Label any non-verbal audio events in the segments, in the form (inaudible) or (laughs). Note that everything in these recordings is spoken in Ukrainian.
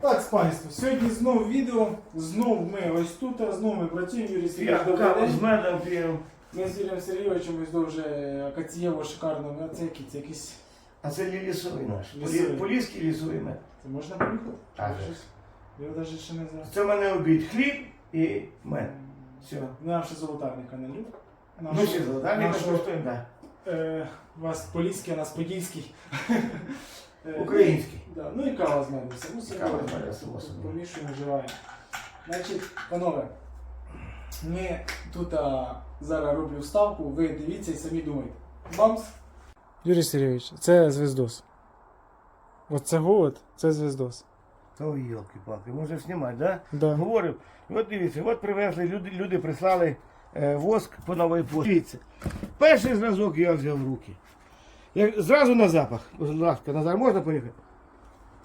Так, спанство, сьогодні знову відео, знов ми ось тут, знов ми працюємо, Юрій Я Сергійович, добрий каву з день. медом п'ю. Ми з Юрієм Сергійовичем ось дуже Акацієво шикарно, ну, це який, це якийсь, А це лі- лісовий наш. Лісовий. Полі- Поліський лісовий мед. це можна поїхати? Так. Я навіть ще не знаю. Це в мене обід. Хліб і мед. Все. Нам ще золотарника не любить. Ну ще золота, не нашого- коштуємо, так. Е, у вас поліський, у нас подільський. (laughs) Е, Український. Да, ну і кава з все. Ну, Кава з само собою. Помішуємо, вживаємо. Значить, панове, ми тут а, зараз роблю вставку, ви дивіться і самі думайте. Бамс! Юрій Сергійович, це звездос. Оце голод, це звездос. Ой, йолки-палки, може знімати, да? Да. Говорив. От дивіться, от привезли, люди, люди прислали е, воск по новій пошті. Дивіться. Перший зразок я взяв в руки. Як, зразу на запах. Будь ласка, Назар, можна поїхати?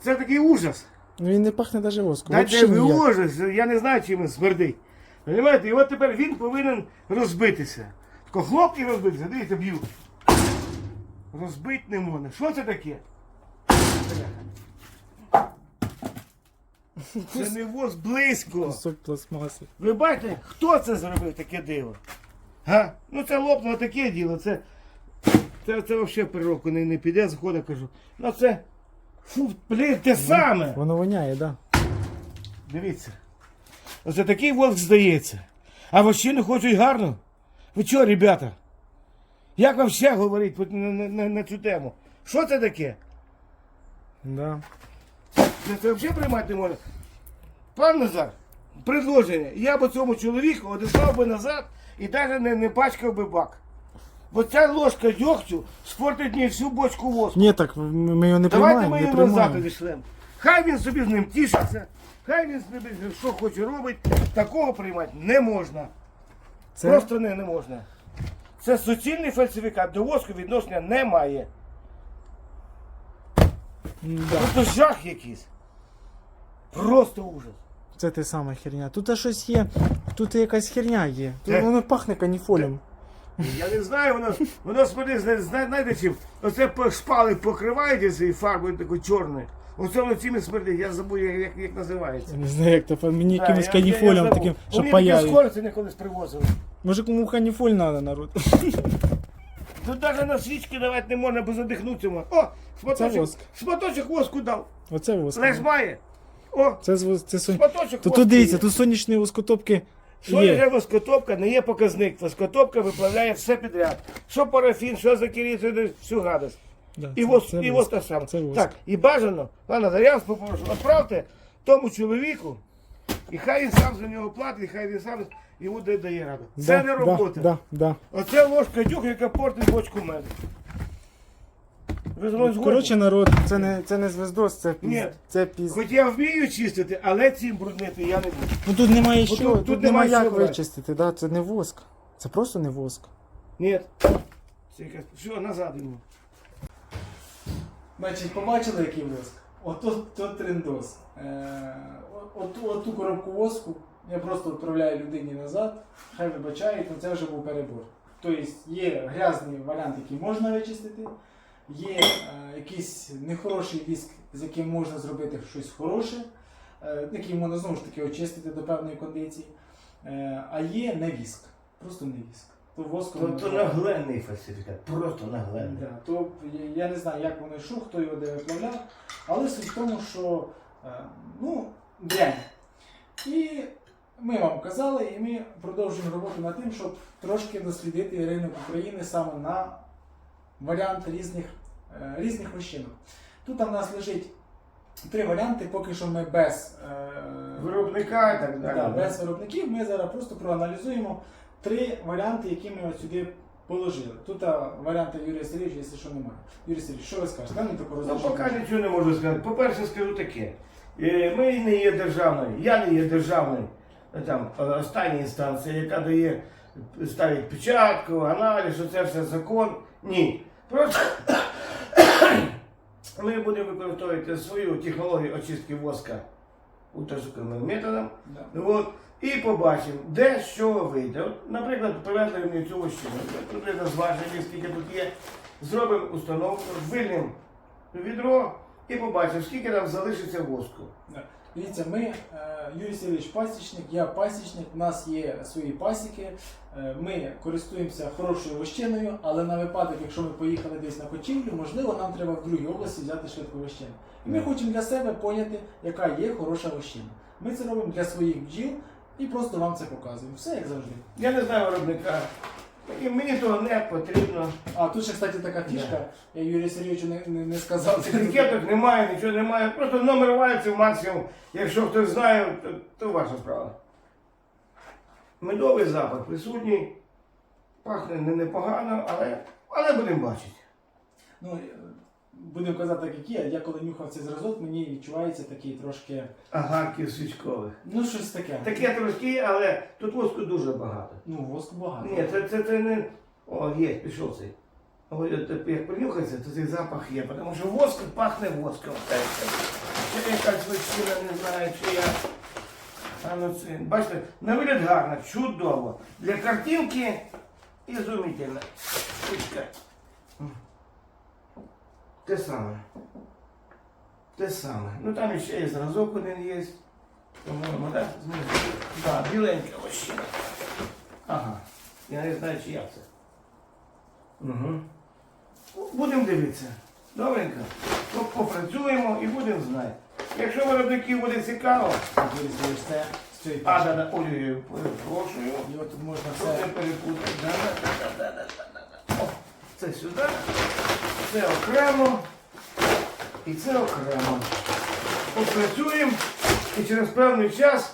Це такий ужас. Ну він не пахне навіть воском. Та це ви ніяк. ужас, я не знаю, чим він смердить. Понимаєте? І от тепер він повинен розбитися. Тако хлоп і розбитися. Дивіться, б'ю. Розбить не можна. Що це таке? Це не воз близько. Кусок пластмаси. Ви бачите, хто це зробив таке диво? Га? Ну це лопнуло таке діло, це. Це, це взагалі переробку не, не піде, заходить, кажу. Ну це. Фу, блін, те саме. Воно воняє, так. Да. Дивіться. Оце такий волк здається. А вощини хочуть гарно. Ви чого, ребята? Як вам ще говорить на, на, на, на цю тему? Що це таке? Да. Це, це взагалі приймати не можна. Пан Назар, предложення. Я б цьому чоловіку одіслав би назад і навіть не, не пачкав би бак. Бо ця ложка дьогтю спортить мені всю бочку воску. Ні, так ми ми його не Давайте приймаємо. ми не його назад одішлемо. Хай він собі з ним тішиться, хай він собі що хоче робить, такого приймати не можна. Це Просто не, не можна. Це суцільний фальсифікат, до воску відношення немає. да. Просто жах якийсь. Просто ужас. Це те сама херня. Тут щось є, тут якась херня є. Тут Де? воно пахне каніфолем. Я не знаю, воно, воно смотри, зна- зна- знаєте чим? Оце шпали покриваєте цією фарбою такою чорною. Оце воно цими смердить, я забув, як, як, як називається. Я не знаю, як то мені якимось я- каніфолем таким, що Вони такі не колись привозили. Може кому каніфоль треба, народ? Тут навіть на свічки давати не можна, бо задихнутися можна. О, шматочок, воск. шматочок воску дав. Оце воск. Леш має. О, Це, це сон... шматочок Тут, воску тут дивіться, є. тут сонячні воскотопки Що є. є воскотопка, не є показник. Воскотопка виплавляє все підряд. Що парафін, що закіріться, всю гадость. Да, І це- воск, це і воск. те саме. Це воск. Так, і бажано, пане, я попрошу, відправте тому чоловіку, і хай він сам за нього платить, і хай він сам йому дає- раду. Це Да, не робота. Да, да. Оце ложка дюх, яка портить бочку меду. Згодні? Коротше, народ, це не, це не звездос, це піз... Ні. Це піз... Хоч я вмію чистити, але цим бруднити я не буду. Ну тут немає Ну, що, тут- тут, тут немає як брати. вичистити, да? це не воск. Це просто не воск. Ні. Це якась- Все, назад йому. Значить, побачили, який воск? Ото то трендос. Е, оту, оту коробку воску я просто відправляю людині назад, хай вибачають, але це вже був перебор. Тобто є грязний варіант, який можна вичистити, є е, якийсь нехороший віск, з яким можна зробити щось хороше, е, який можна знову ж таки очистити до певної кондиції. Е, а є не віск. Просто не віск. То воском То, то нагленний фальсифікат, просто нагленний. Да, то я- не знаю, як воно йшов, хто його де виплавляв, але суть в тому, що ну, дрянь. І ми вам казали, і ми продовжуємо роботу над тим, щоб трошки дослідити ринок України саме на варіант різних, е, різних вищинок. Тут у нас лежить три варіанти, поки що ми без, е, Виробника і так далі. да, без виробників. Ми зараз просто проаналізуємо три варіанти, які ми от сюди положили. Тут а, варіанта Юрія Сергійовича, якщо що немає. Юрій Сергійович, що ви скажете? Таку Ну, поки нічого не можу сказати. По-перше, скажу таке. Е, Ми не є державною, я не є державною е, там, е, остання інстанція, яка дає, ставить печатку, аналіз, що це все закон. Ні. Просто (coughs) ми будемо використовувати свою технологію очистки воска ультразвуковим методом. Да. От, і побачимо, де що вийде. От, наприклад, привезли мені цю вощину. Приблизно зважені, скільки тут є. Зробимо установку, вильнемо відро і побачив, скільки там залишиться воску. Да. Дивіться, ми, е, Юрій Сергійович пасічник, я пасічник, у нас є свої пасіки. Е, Ми користуємося хорошою вощиною, але на випадок, якщо ми поїхали десь на кочівлю, можливо, нам треба в другій області взяти швидку вощину. І ми хочемо для себе поняти, яка є хороша вощина. Ми це робимо для своїх бджіл і просто вам це показуємо. Все як завжди. Я не знаю виробника. І мені того не потрібно. А тут ще, кстати, така фішка, я Юрію Сергійовичу не, не, не сказав. Етикеток немає, нічого немає. Просто номер вальців максимум. Якщо хтось знає, то, то ваша справа. Медовий запах присутній. Пахне не непогано, але, але будемо бачити. Ну, е, будемо казати, так як є. Я коли нюхав цей зразок, мені відчувається такий трошки, Агарків свічкових. ну щось таке. Таке трошки, але тут воску дуже багато. Ну, воску багато. Ні, це, це, це не. О, є, пішов цей. Як принюхається, то цей запах є, тому що воск пахне воском. Чи якась вечіра, не знаю, чи я. А ну бачите, на вигляд гарно, чудово. Для картинки ізумительно. Ручка. Те саме. Те саме. Ну там ще є зразок один є. По-моєму, так? Знизу. Так, біленька вощина. Ага. Я не знаю, чи як це. Угу. Будемо дивитися. Добренько. Попрацюємо і будемо знати. Якщо виробників буде цікаво, а да, да, ой. Його тут можна все. перепутати. Да, да, да, да, да, да, да. О, це сюди, це окремо і це окремо. Попрацюємо і через певний час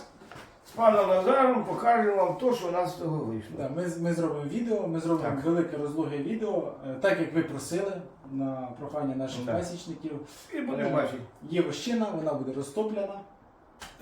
з паном Назаром покажемо вам те, що у нас з того вийшло. Да, ми, ми зробимо відео, ми зробимо Так. велике розлоге відео, е, так як ви просили на прохання наших Так. пасічників. І будемо Е, бачити. Є вощина, вона буде розтоплена.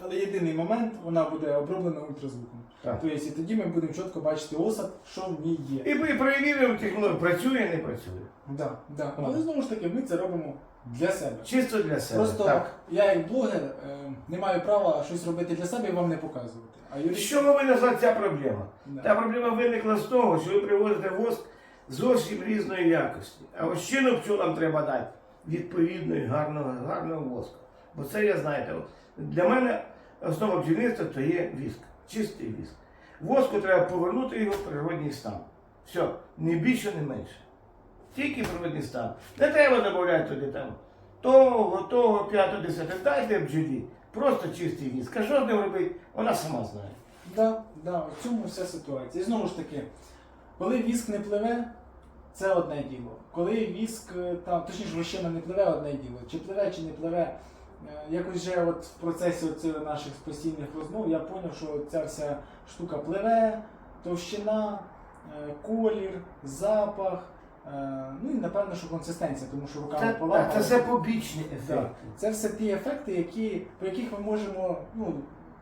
Але єдиний момент, вона буде оброблена ультразвуком. Так. Тобто, і тоді ми будемо чітко бачити осад, що в ній є. І ми перевіримо технологію, працює, не працює. Да, да. Але знову ж таки, ми це робимо для себе. Чисто для себе. Просто так. я як блогер е, не маю права щось робити для себе і вам не показувати. А Юрій... З чого виникла ця проблема? Да. Та проблема виникла з того, що ви привозите воск зовсім різної якості. А ось щину пчолам треба дати відповідної, гарного, гарного воску. Бо це я знаєте, от для мене основа бджільництва то є віск, чистий віск. Воску треба повернути його в природній стан. Все, не більше, не менше. Тільки природний стан. Не треба додавати туди там того, того, п'ятого, десяте. Дайте бджолі. Просто чистий віск. А що з ним робити? Вона сама знає. Да, да, в цьому вся ситуація. І знову ж таки, коли віск не пливе, це одне діло. Коли віск е, там, точніше, вощина не пливе, одне діло. Чи пливе, чи не пливе. Е, Якось вже от в процесі оцих наших постійних розмов я зрозумів, що ця вся штука пливе, товщина, е, колір, запах. Е, Ну і напевно, що консистенція, тому що руками полагає. це все побічні ефекти. Це все ті ефекти, які, по яких ми можемо, ну,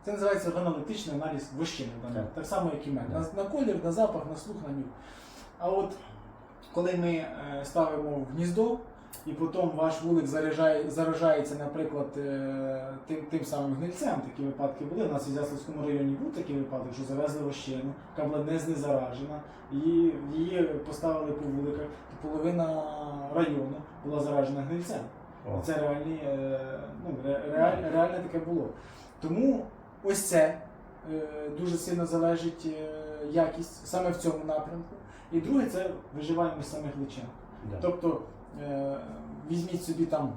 це називається аналітичний аналіз вищини, так. Так. так само, як і мене. На, на колір, на запах, на слух, на нюх. А от коли ми е, ставимо в гніздо, і потім ваш вулик заряджає, заражається, наприклад, е, тим, тим самим гнильцем, такі випадки були. У нас в Ізяславському районі був такий випадок, що завезли вощину, яка була не знезаражена, і її поставили по вуликах, половина району була заражена гнильцем. О. Це реальні, е, ну, реаль- реальне таке було. Тому ось це е, дуже сильно залежить якість саме в цьому напрямку. І друге це виживаємость самих личинок. Да. Тобто візьміть собі там,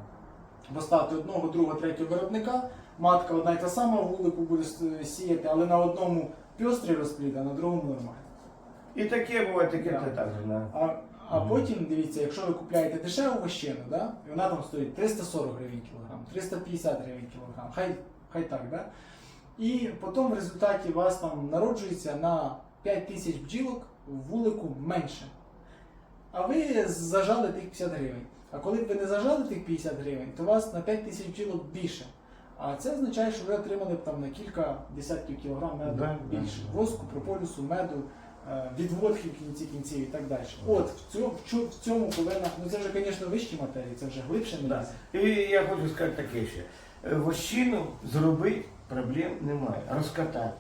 поставте одного, другого, третього виробника, матка одна й та сама вулику буде сіяти, але на одному пьострий розплід, а на другому нормально. І таке буває, таке Да. так же. Да. А, а потім дивіться, якщо ви купляєте дешеву вощину, да, і вона там стоїть 340 гривень кілограм, 350 гривень кілограм, хай, хай так, да? І потім в результаті у вас там народжується на 5 тисяч бджілок в вулику менше. А ви зажали тих 50 гривень. А коли б ви не зажали тих 50 гривень, то у вас на 5 тисяч бджілок більше. А це означає, що ви отримали б там на кілька десятків кілограм меду Да, більше. да. Воску, прополісу, меду, е, відводки в кінці кінців і так далі. От в цьому, в цьому повинна, ну це вже, звісно, вищі матерії, це вже глибше Да. І я хочу сказати таке ще. Е, Вощину зробити проблем немає. Розкатати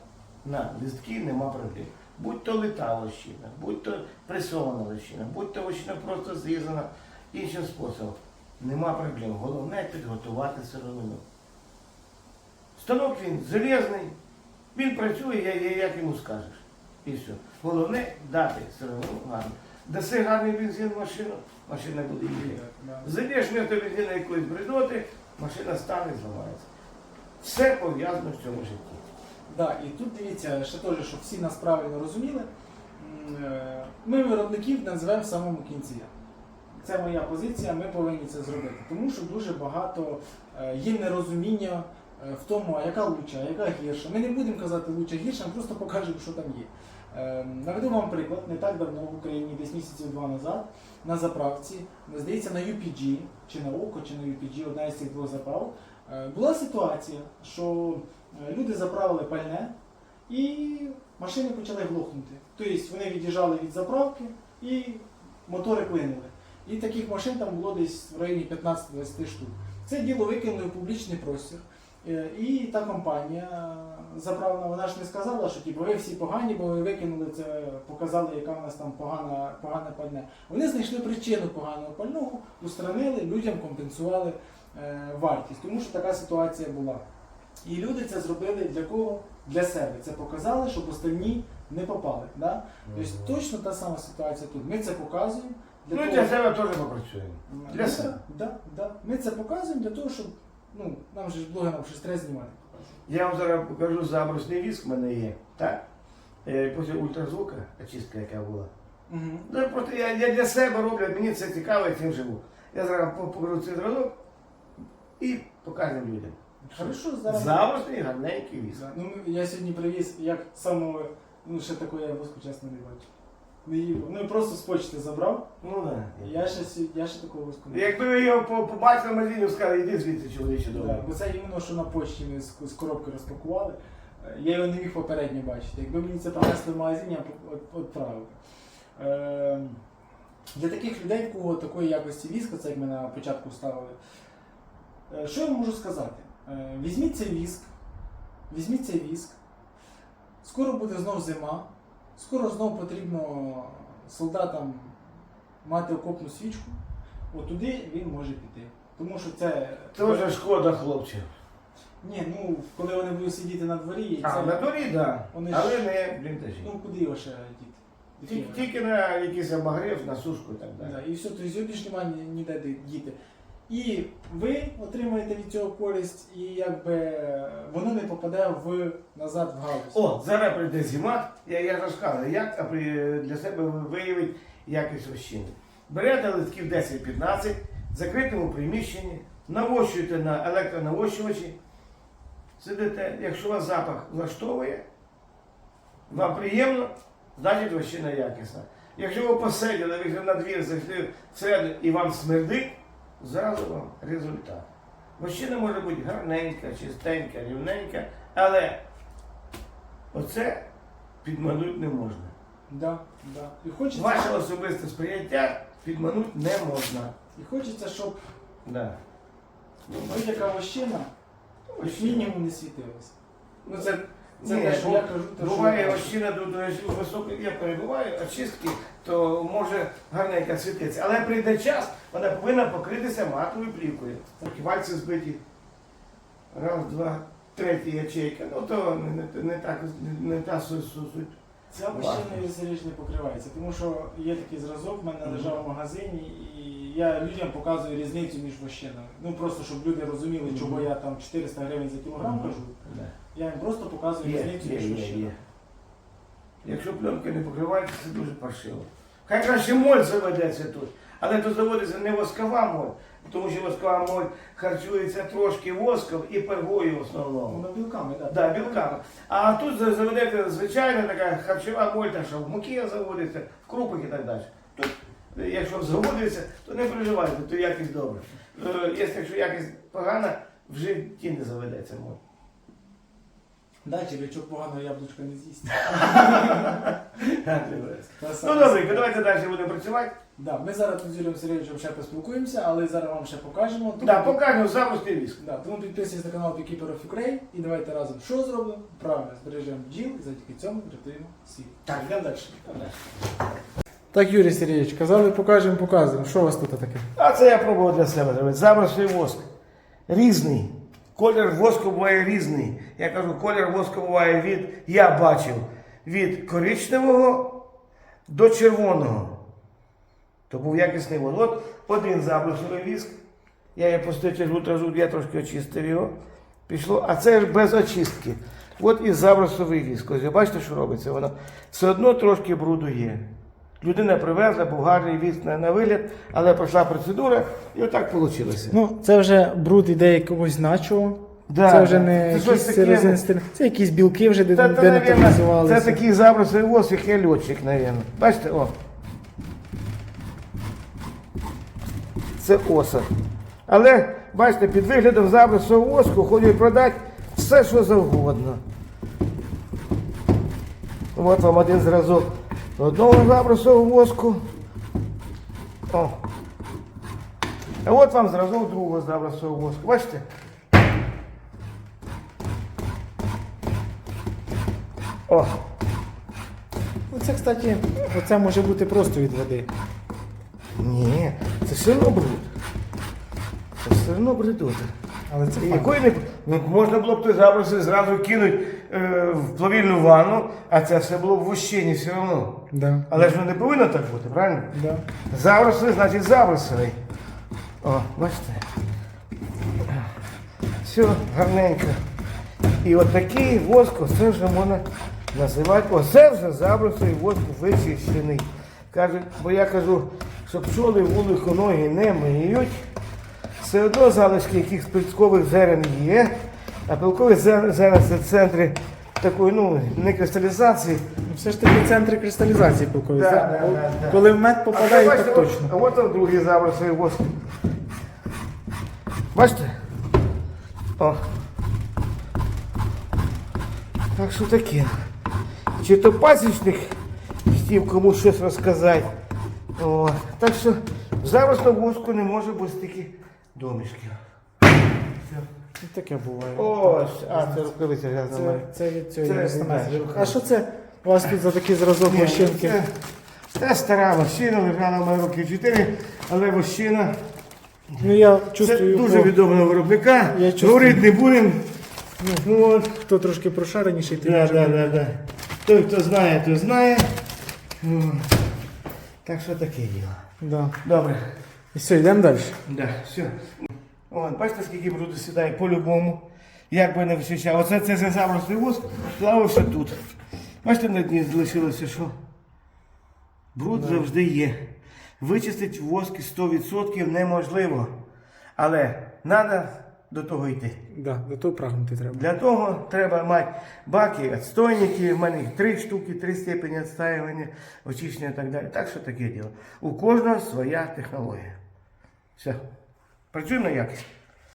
на листки нема проблем. Будь то лита вощина, будь то пресована вощина, будь то вощина просто зрізана іншим способом. нема проблем. Головне підготувати сировину. Станок він залізний, він працює, я- я- як йому скажеш. І все. Головне дати сировину гарно. Даси гарний бензин в машину, машина буде їхати. Да. Зайдеш вмісто бензина якоїсь бредоти, машина стане і зламається. Все пов'язано в цьому житті. Да, і тут дивіться, ще теж, щоб всі нас правильно розуміли, е, ми виробників називаємо в самому кінці. Це моя позиція, ми повинні це зробити. Тому що дуже багато е, є нерозуміння е, в тому, а яка лучша, а яка гірша. Ми не будемо казати лучша гірша, ми просто покажемо, що там є. Наведу вам приклад, не так давно в Україні, десь місяців два назад, на заправці, здається, на UPG, чи на ОКО, чи на UPG, одна із цих двох заправок, е, була ситуація, що люди заправили пальне і машини почали глохнути. Тобто вони від'їжджали від заправки і мотори клинили. І таких машин там було десь в районі 15-20 штук. Це діло викинули в публічний простір. Е, І та компанія заправна, вона ж не сказала, що типу, ви всі погані, бо ви викинули це, показали, яка в нас там погана, погане пальне. Вони знайшли причину поганого пального, устранили, людям компенсували е, вартість, тому що така ситуація була. І люди це зробили для кого? Для себе. Це показали, щоб остальні не попали. Да? Тобто точно та сама ситуація тут. Ми це показуємо. Ну того- для себе теж попрацюємо. Для себе. Да, да. Ми це показуємо для того, щоб ну, нам же ж блогерам щось треба знімати. Я вам зараз покажу забросний віск в мене є. Так? Е, Після ультразвука, очистка, яка була. Угу. Ну, просто я, я для себе роблю, мені це цікаво, я цим живу. Я зараз по- покажу цей зразок і покажемо людям. Хорошо, зараз. Забросний гарненький віск. Да. Ну, ми- я сьогодні привіз, як самого, ну ще такого я воску чесно не бачив. Не їв. Ну просто з почти забрав. Ну так. Я ще, сі- я ще такого воску не Якби ви його по- побачили в магазині, сказали, іди звідси, чоловіче Да, добре. бо це іменно, що на почті ми з, з коробки розпакували. Е, Я його не міг попередньо бачити. Якби мені це принесли в магазині, я б от- відправив. Е, для таких людей, в кого такої якості віска, це як ми на початку ставили. Е, що я можу сказати? Е, візьміть цей віск, візьміть цей віск. Скоро буде знов зима, скоро знов потрібно солдатам мати окопну свічку. От туди він може піти. Тому що це. Вже шкода хлопців. Ні, ну коли вони будуть сидіти на дворі, А, це... на дворі, так. Да. Вони ж- Але не бліндажі. ну куди його ще діти? Тільки, тільки на якийсь обогрів, на сушку і так далі. Да, і все, тобто його більш немає ніде діти. І ви отримаєте від цього користь, і якби е, воно не попаде в назад в галузь. О, зараз прийде зима, я, я розказую, як для себе виявити якість вощини. Берете листків 10-15, в закритому приміщенні, навощуєте на електронавощувачі, сидите, якщо вас запах влаштовує, вам приємно, значить вощина якісна. Якщо ви посиділи, ви на двір зайшли всередину і вам смердить, зразу вам результат. Вощина може бути гарненька, чистенька, рівненька, але оце підманути не можна. Да, да. І хочеться, Ваше особисте сприйняття підманути не можна. і хочеться, щоб Да. будь-яка вощина як мінімум не світилася. Ну це, це Ні, те, що я кажу, те, Буває кажу. до, до високої, я перебуваю, очистки, то може гарненько світитися. Але прийде час, вона повинна покритися матовою плівкою. Такі вальці збиті. Раз, два, третя ячейка. Ну то не, не, не так, не, не та су- су- суть. Ця вощина серіж не покривається, тому що є такий зразок, в мене лежав в магазині, і я людям показую різницю між вощинами. Ну просто щоб люди розуміли, чого я там 400 гривень за кілограм кажу. Я їм просто показую Є, різницю є, між є, вощинами. є. Якщо пленка не покривається, це дуже паршиво. Хай краще моль заведеться тут, але тут заводиться не воскова моль, тому що воскова моль харчується трошки воском і пергою в основному. Воно білками, так. Да, білками. А тут заведеться звичайна така харчова моль, та що в муки заводиться, в крупах і так далі. Якщо заводиться, то не переживайте, то якість добра. Е, Якщо якість погана, в житті не заведеться моль. Да, червячок поганого яблучка не з'їсть. Ну добре, давайте далі будемо працювати. Да, ми зараз тут з Юрієм Сергійовичем ще поспілкуємося, але зараз вам ще покажемо. Тому, Да, покажемо запуск віск. да, тому підписуйтесь на канал Beekeeper of Ukraine і давайте разом що зробимо? Правильно, збережемо бджіл і завдяки цьому врятуємо світ. Так. йдемо далі. Так, Юрій Сергійович, казали, покажемо, показуємо. Що у вас тут таке? А це я пробував для себе зробити. Забросний воск. Різний. Колір воску буває різний. Я кажу, колір воску буває від, я бачив, від коричневого до червоного. То був якісний воск. От один забросовий віск. Я його пустив через я трошки очистив його. Пішло, а це ж без очистки. От і забросовий віск. Ось бачите, що робиться? Воно все одно трошки бруду є. Людина привезла, був гарний віск на, на вигляд, але пройшла процедура і отак вийшло. Ну, це вже бруд іде якогось начого. Да, це вже не Це щось якісь таке, ну. Це якісь білки вже де- Це, це, навірно, це такий забросовий воск, як я льотчик, мабуть. Бачите, о. Це оса. Але, бачите, під виглядом забросового воску ходять продати все, що завгодно. От вам один зразок одного забросового воску. О. А от вам зразок другого забросового воску. Бачите? О. Ну, Це, кстати, оце може бути просто від води. Ні, це все одно бруд. Це все одно бредота. Але це І факт. Якої не ну, можна було б той заброс зразу кинути в плавільну ванну, а це все було в ущині все одно. Да. Але ж воно не повинно так бути, правильно? Да. Забросовий, значить забросовий. О, бачите? Все гарненько. І от воск, оце вже можна називати. Оце вже забросовий воск вичищений. Кажуть, бо я кажу, що пчоли вулику ноги не миють. Все одно залишки якихось пилкових зерен є, а пилкові зерен це центри такої, ну, не кристалізації, Ну, Все ж таки центри кристалізації пилкові. Да, да, да, да. Коли в мед попадає, так бачите, точно. А от там другий забросовий воск. Бачите? О. Так що таке. Чи то пасічник хотів комусь щось розказати. О. Так що в зарослому воску не може бути стільки домішків. Ну, Таке буває. Ось, а це рукавиця грязна. Це, це від цього Це, да, А що це у вас тут за такий зразок Ні, вощинки? Це, це стара вощина, лежала в мене років 4, але вощина Ну я Це дуже відомого виробника. Говорити не будемо. Ну, от. хто трошки прошареніший, ти Да, да, да, да. Той, хто знає, той знає. Ну, Так що таке діло. Да. Добре. І все, йдемо далі. Да, все. От, бачите, скільки бруду сідає по-любому. Як би не вичищав. Оце це за забросний воск, плавався тут. Бачите, на дні залишилося що? Бруд завжди є. Вичистити воск 100% неможливо. Але треба до того йти. Да, до того прагнути треба. Для того треба мати баки, відстойники, в мене їх три штуки, три степені відстаювання, очищення і так далі. Так що таке діло. У кожного своя технологія. Все. Працюємо на якість.